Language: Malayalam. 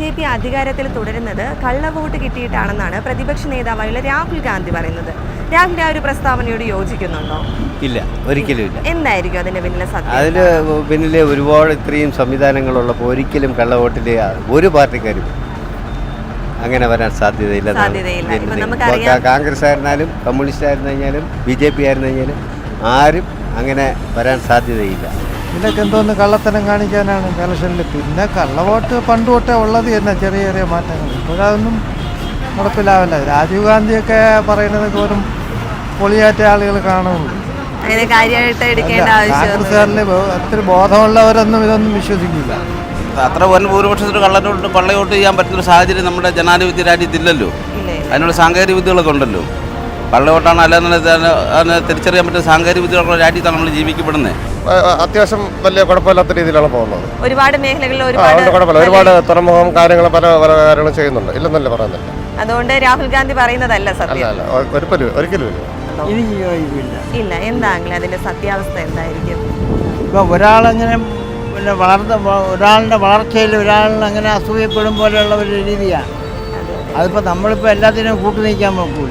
ജെ പി അധികാരത്തിൽ തുടരുന്നത് കള്ളവോട്ട് കിട്ടിയിട്ടാണെന്നാണ് പ്രതിപക്ഷ നേതാവായുള്ള രാഹുൽ ഗാന്ധി പറയുന്നത്. രാഹുൽ ആ ഒരു പ്രസ്താവനയോട് യോജിക്കുന്നുണ്ടോ? ഇല്ല ഒരിക്കലും ഇല്ല. എന്തായിരിക്കും അതിന്റെ പിന്നിലെ സത്യം? അതിന് പിന്നിലെ ഒരുപാട് ഇത്രയും സംവിധാനങ്ങളുള്ളപ്പോൾ ഒരിക്കലും കള്ളവോട്ടിൽ ഒരു പാർട്ടിക്കാരും അങ്ങനെ വരാൻ സാധ്യതയില്ല കോൺഗ്രസ് ആയിരുന്നാലും കമ്മ്യൂണിസ്റ്റ് ആയിരുന്നു കഴിഞ്ഞാലും ബി ജെ പി ആയിരുന്നു കഴിഞ്ഞാലും ആരും അങ്ങനെ വരാൻ സാധ്യതയില്ല. ഇതൊക്കെ എന്തോന്ന് കള്ളത്തരം കാണിക്കാനാണ് ഇലക്ഷനിൽ പിന്നെ കള്ളവോട്ട് പണ്ട് തൊട്ടേ ഉള്ളത് തന്നെ ചെറിയ ചെറിയ മാറ്റങ്ങൾ. ഇപ്പോഴതൊന്നും ഉറപ്പിലാവില്ല രാജീവ് ഗാന്ധിയൊക്കെ പറയുന്നതൊക്കെ വെറും പൊളിയാറ്റ ആളുകൾ കാണുള്ളൂ. കോൺഗ്രസ്സുകാരിൽ ഒത്തിരി ബോധമുള്ളവരൊന്നും ഇതൊന്നും വിശ്വസിക്കില്ല. അത്ര വൻ ഭൂരിപക്ഷത്തിന് കള്ളനോട്ട് പള്ളയോട്ട് ചെയ്യാൻ പറ്റുന്ന ഒരു സാഹചര്യം നമ്മുടെ ജനാധിപത്യ രാജ്യത്തില്ലല്ലോ. അതിനുള്ള സാങ്കേതിക വിദ്യകളൊക്കെ ഉണ്ടല്ലോ. കള്ളവോട്ടാണ് അല്ലെന്നുള്ള അതിനെ തിരിച്ചറിയാൻ പറ്റുന്ന സാങ്കേതിക വിദ്യകളുള്ള രാജ്യത്താണ് നമ്മൾ ജീവിക്കപ്പെടുന്നത്. അത്യാവശ്യം വലിയ കുഴപ്പമില്ലാത്ത രീതിയിലാണ് പോകുന്നത്. ഒരുപാട് മേഖലകളിൽ ഒരുപാട് കുഴപ്പമില്ല. ഒരുപാട് തുറമുഖം കാര്യങ്ങൾ പല പല കാര്യങ്ങളും ചെയ്യുന്നുണ്ട്. ഇല്ലെന്നല്ല പറയുന്നത്? അതുകൊണ്ട് രാഹുൽ ഗാന്ധി പറയുന്നതല്ല അല്ല സത്യം ഒരിക്കലും ഇല്ല. എന്താണെങ്കിലും അതിന്റെ സത്യാവസ്ഥ എന്തായിരിക്കും? ഇപ്പൊ ഒരാളങ്ങനെ പിന്നെ വളർന്ന ഒരാളുടെ വളർച്ചയിൽ ഒരാളിനെ അങ്ങനെ അസൂയപ്പെടും പോലെയുള്ള ഒരു രീതിയാണ്. അതിപ്പോൾ നമ്മളിപ്പോൾ എല്ലാത്തിനും കൂട്ടു നോക്കൂല്ലേ നോക്കൂല.